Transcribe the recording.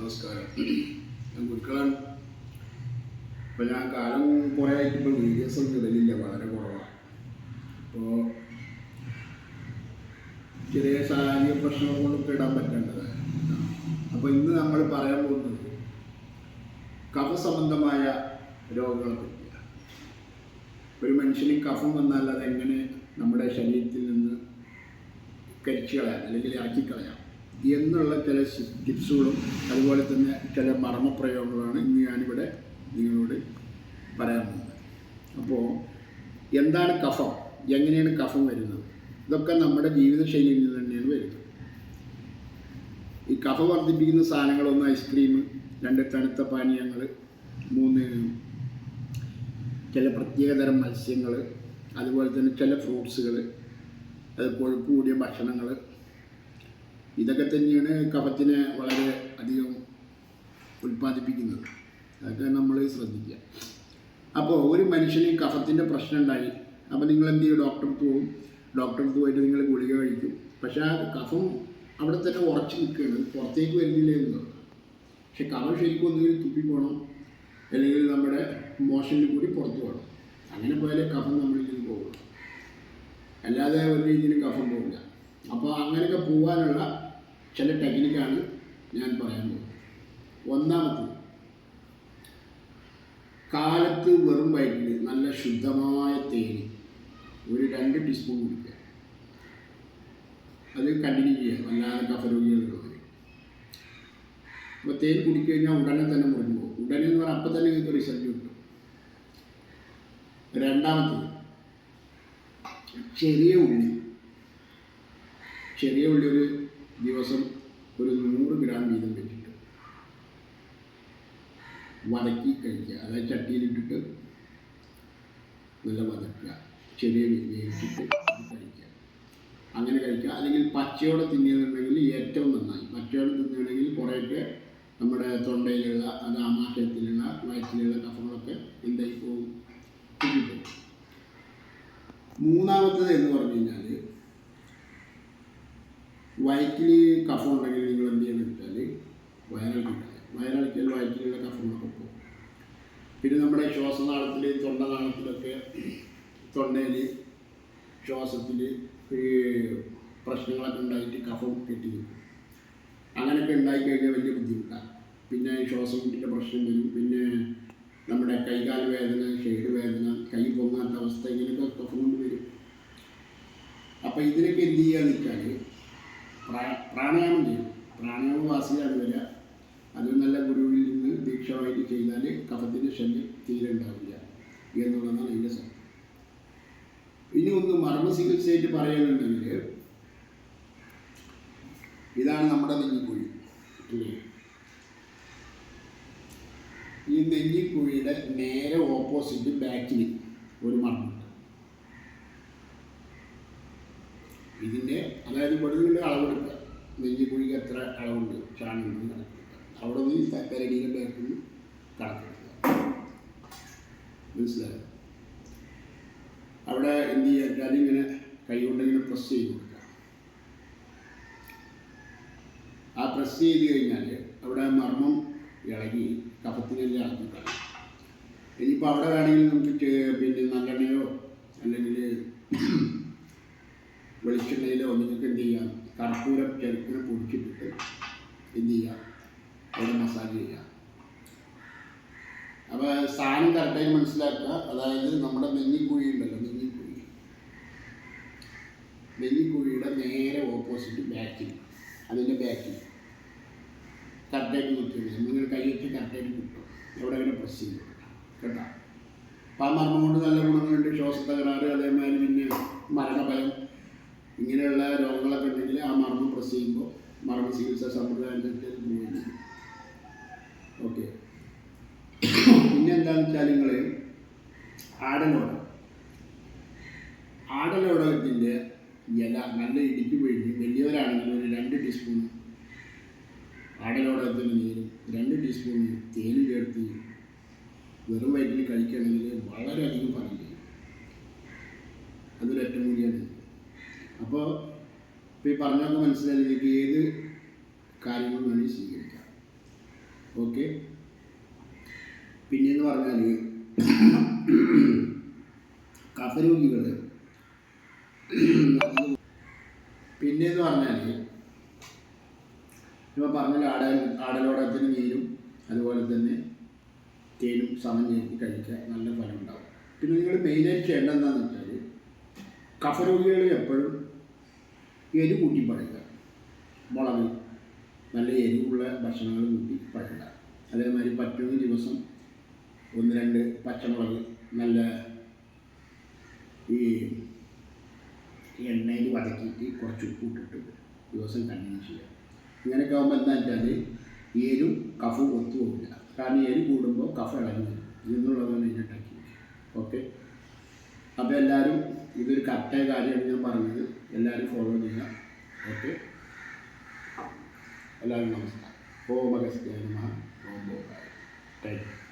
നമസ്കാരം. ഞാൻ കുട്ടികളാണ് ഇപ്പം ഞാൻ കാലം കുറേ ആയിട്ട് ഇപ്പോൾ വീഡിയോസ് ഇടലില്ല വളരെ കുറവാണ് അപ്പോൾ ചെറിയ ശാരീരിക പ്രശ്നങ്ങൾ കൊണ്ടൊക്കെ ഇടാൻ പറ്റേണ്ടത് അപ്പോൾ ഇന്ന് നമ്മൾ പറയാൻ പോകുന്നത് കഫ സംബന്ധമായ രോഗങ്ങളെ പറ്റിയാണ്. ഒരു മനുഷ്യന് കഫം വന്നാൽ അതെങ്ങനെ നമ്മുടെ ശരീരത്തിൽ നിന്ന് കരിച്ചു കളയാം അല്ലെങ്കിൽ ആക്കിക്കളയാം എന്നുള്ള ചില ടിപ്സുകളും അതുപോലെ തന്നെ ചില മർമ്മപ്രയോഗങ്ങളാണ് ഇന്ന് ഞാനിവിടെ നിങ്ങളോട് പറയാൻ പോകുന്നത്. അപ്പോൾ എന്താണ് കഫം? എങ്ങനെയാണ് കഫം വരുന്നത്? ഇതൊക്കെ നമ്മുടെ ജീവിതശൈലിയിൽ നിന്ന് തന്നെയാണ് വരുന്നത്. ഈ കഫ വർദ്ധിപ്പിക്കുന്ന സാധനങ്ങളൊന്ന് ഐസ്ക്രീം രണ്ട് തണുത്ത പാനീയങ്ങൾ മൂന്ന് ചില പ്രത്യേകതരം മത്സ്യങ്ങൾ അതുപോലെ തന്നെ ചില ഫ്രൂട്ട്സുകൾ അത് കൊഴുപ്പ് കൂടിയ ഭക്ഷണങ്ങൾ ഇതൊക്കെ തന്നെയാണ് കഫത്തിനെ വളരെ അധികം ഉൽപ്പാദിപ്പിക്കുന്നത്. അതൊക്കെ നമ്മൾ ശ്രദ്ധിക്കുക. അപ്പോൾ ഒരു മനുഷ്യന് കഫത്തിന്റെ പ്രശ്നം ഉണ്ടായി അപ്പോൾ നിങ്ങൾ എന്ത് ചെയ്യും? ഡോക്ടർക്ക് പോകും ഡോക്ടർക്ക് പോയിട്ട് നിങ്ങൾ ഗുളിക കഴിക്കും. പക്ഷേ ആ കഫം അവിടെ തന്നെ ഉറച്ചു നിൽക്കുകയാണ്. പുറത്തേക്ക് വരുന്നില്ല എന്നുള്ളത് പക്ഷെ കഫം ശരിക്കും ഒന്നുകിൽ തുപ്പി പോകണം അല്ലെങ്കിൽ നമ്മുടെ മോഷനിൽ കൂടി പുറത്തു പോകണം. അങ്ങനെ പോയാലേ കഫം നമ്മളിൽ നിന്ന് പോകുള്ളൂ. അല്ലാതെ ഒരു രീതിയിലും കഫം പോകില്ല അപ്പോൾ അങ്ങനെയൊക്കെ പോകാനുള്ള ചില ടെക്നിക്കാണ് ഞാൻ പറയാൻ പോകുന്നത്. ഒന്നാമത് കാലത്ത് വെറും വയറ്റിൽ നല്ല ശുദ്ധമായ തേന് ഒരു രണ്ട് ടീസ്പൂൺ കുടിക്കുക. അത് കണ്ടിന്യൂ ചെയ്യുക. വല്ലാതെ കഫരോഗികളുള്ളവർ അപ്പോൾ തേൻ കുടിക്കഴിഞ്ഞാൽ ഉടനെ തന്നെ മുറിഞ്ഞു പോകും. ഉടനെ എന്ന് പറഞ്ഞാൽ അപ്പം തന്നെ നിങ്ങൾക്ക് റിസൾട്ട് കിട്ടും. രണ്ടാമത്തത് ചെറിയ ഉള്ളി. ചെറിയ ഉള്ളി ഒരു ദിവസം ഒരു നൂറ് ഗ്രാം വീതം വെച്ചിട്ട് വതക്കി കഴിക്കുക. അതായത് ചട്ടിയിലിട്ടിട്ട് നല്ല വതക്കുക. ചെറിയ വേവിച്ചിട്ട് കഴിക്കുക. അങ്ങനെ കഴിക്കുക. അല്ലെങ്കിൽ പച്ചയോടെ തിന്നുകയാണെന്നുണ്ടെങ്കിൽ ഏറ്റവും നന്നായി. പച്ചയോടെ തിന്നുകയാണെങ്കിൽ കുറേയൊക്കെ നമ്മുടെ തൊണ്ടയിലുള്ള അത് ആമാശയത്തിലുള്ള വയറ്റിലുള്ള കഫങ്ങളൊക്കെ എന്തായി പോകും? മൂന്നാമത്തത് എന്ന് പറഞ്ഞു കഴിഞ്ഞാൽ വയറ്റിൽ കഫം ഉണ്ടെങ്കിൽ നിങ്ങൾ എന്ത് ചെയ്യണം വെച്ചാൽ വയറിളക്കുക വയറിളക്കിയാൽ വയറ്റിലുള്ള കഫങ്ങളൊക്കെ പോകും. പിന്നെ നമ്മുടെ ശ്വാസനാളത്തിൽ തൊണ്ടനാളത്തിലൊക്കെ തൊണ്ടയിൽ ശ്വാസത്തിൽ ഈ പ്രശ്നങ്ങളൊക്കെ ഉണ്ടായിട്ട് കഫം കെട്ടി നിൽക്കും. അങ്ങനെയൊക്കെ ഉണ്ടായിക്കഴിഞ്ഞാൽ വലിയ ബുദ്ധിമുട്ടാണ്. പിന്നെ ശ്വാസം മുട്ടിന്റെ പ്രശ്നം വരും. പിന്നെ നമ്മുടെ കൈകാൽ വേദന ഷെയ്ഡ് വേദന കൈ പൊങ്ങാത്ത അവസ്ഥ ഇങ്ങനെയൊക്കെ കഫം കൊണ്ട് വരും. അപ്പോൾ ഇതിനൊക്കെ എന്ത് ചെയ്യാന്ന് വെച്ചാൽ പ്രാണായാമം ചെയ്യും. പ്രാണായാമം വാസിയാണ് വരിക. അത് നല്ല ഗുരുവിൽ നിന്ന് ദീക്ഷമായിട്ട് ചെയ്താൽ കഫത്തിന്റെ ശല്യം തീരെ ഉണ്ടാവില്ല എന്നുള്ളതാണ് അതിന്റെ സത്യം. ഇനി ഒന്ന് മർമ്മ ചികിത്സയായിട്ട് പറയുന്നുണ്ടെങ്കിൽ ഇതാണ് നമ്മുടെ നെഞ്ഞിക്കുഴി? ഈ നെഞ്ഞിക്കുഴിയുടെ നേരെ ഓപ്പോസിറ്റ് ബാക്കിൽ ഒരു മർമ്മം ഇതിന്റെ അതായത് നിന്ന് അളവെടുക്കുക. നെഞ്ഞിക്കുഴിക്ക് എത്ര അളവുണ്ട്? ചാണകം കണക്കെടുക്കുക അവിടെ നിന്ന് ഈ പെരടിയുടെ ബാക്കിൽ നിന്ന് കണക്കെടുക്കുക മനസ്സിലായോ? അവിടെ എന്ത് ചെയ്യുക കൊണ്ട് ഇങ്ങനെ പ്രസ് ചെയ്ത് കൊടുക്കുക ആ പ്രസ് ചെയ്ത് കഴിഞ്ഞാൽ അവിടെ മർമ്മം ഇളകി കഫത്തിനെല്ലാം ഇളക്കി കളയും. ഇനിയിപ്പോൾ അവിടെ വേണമെങ്കിൽ നമുക്ക് പിന്നെ നല്ലെണ്ണയോ അല്ലെങ്കിൽ വെളിച്ചെണ്ണയിലോ നിങ്ങൾക്ക് എന്ത് ചെയ്യാം? കർപ്പൂരം ചെറുക്കിനെ പൊടിക്കിട്ടിട്ട് എന്ത് ചെയ്യുക അവിടെ മസാജ് ചെയ്യുക അപ്പോൾ സ്ഥാനം കറക്റ്റായി മനസ്സിലാക്കുക. അതായത് നമ്മുടെ നെഞ്ഞിക്കുഴി ഉണ്ടല്ലോ നെഞ്ഞിക്കുഴി നെഞ്ഞിക്കുഴിയുടെ നേരെ ഓപ്പോസിറ്റ് ബാക്കിൽ അതിന്റെ ബാക്കിൽ കറക്റ്റായിട്ട് നിൽക്കുന്നത് നിങ്ങൾ കൈയിട്ട് കറക്റ്റായിട്ട് കിട്ടും എവിടെ അങ്ങനെ പ്രസ് ചെയ്യും. കേട്ടോ? അപ്പം ആ മർമ്മം കൊണ്ട് നല്ല ഗുണങ്ങളുണ്ട്. ശ്വാസ തകരാറ് അതേമാതിരി പിന്നെ മരണഭയം. ഇങ്ങനെയുള്ള രോഗങ്ങളൊക്കെ ഉണ്ടെങ്കിൽ ആ മർമ്മം പ്രസ് ചെയ്യുമ്പോൾ മർമ്മ ചികിത്സാ സമ്പ്രദായം അനുസരിച്ച് അത് പോവുകയും ചെയ്യും ഓക്കെ പിന്നെ എന്താണെന്ന് വെച്ചാൽ നിങ്ങൾ ആടലോടം. ആടലോടകത്തിന്റെ ഇല നല്ല ഇടിക്ക് പിഴിഞ്ഞ് വലിയവരാണെങ്കിൽ ഒരു രണ്ട് ടീസ്പൂൺ ആടലോടകത്തിന്റെ നീരും രണ്ട് ടീസ്പൂൺ തേനും ചേർത്ത് വെറും വയറ്റിൽ കഴിക്കുകയാണെങ്കിൽ വളരെയധികം ഫലം ചെയ്യും അതൊരു ഒറ്റമൂലിയാണ് അപ്പോൾ ഇപ്പോൾ ഈ പറഞ്ഞൊക്കെ മനസ്സിലായി. നിങ്ങൾക്ക് ഏത് കാര്യങ്ങളും വേണമെങ്കിൽ സ്വീകരിക്കാം. ഓക്കെ പിന്നെന്ന് പറഞ്ഞാൽ കഫരോഗികൾ പിന്നെന്ന് പറഞ്ഞാൽ ഇപ്പോൾ പറഞ്ഞാൽ ആടൽ ആടലോടത്തിന് നീരും അതുപോലെ തന്നെ തേനും സമം ചേർത്ത് കഴിക്കുക നല്ല ഫലം ഉണ്ടാവും. പിന്നെ നിങ്ങൾ മെയിനായിട്ട് ചെയ്യേണ്ടത് വെച്ചാൽ കഫരോഗികൾ എപ്പോഴും എരി കൂട്ടി പഴകുക മുളക് നല്ല എരിവുള്ള ഭക്ഷണങ്ങൾ കൂട്ടി പഴകുക അതേമാതിരി പറ്റുന്ന ദിവസം ഒന്ന് രണ്ട് പച്ചമുളക് നല്ല ഈ എണ്ണയിൽ വതക്കിയിട്ട് കുറച്ച് ഉപ്പ് ഇട്ടിട്ട് ദിവസം കണ്ടിന്യൂ ചെയ്യുക ഇങ്ങനെയൊക്കെ ആകുമ്പോൾ എന്താ വെച്ചാൽ എരും കഫും ഒത്തുപോകില്ല കാരണം എരി കൂടുമ്പോൾ കഫ ഇളകി വരും. എന്നുള്ളതാണ് ടെക്നിക്ക്. ഓക്കെ? അപ്പോൾ എല്ലാവരും ഇതൊരു കറക്റ്റായ കാര്യമാണ് ഞാൻ പറഞ്ഞത്. എല്ലാവരും ഫോളോ ചെയ്യുക. ഓക്കെ എല്ലാവരും നമസ്കാരം. ഓം അഗസ്ത്യായ നമഃ ഓം ഭോഗായ താങ്ക് യു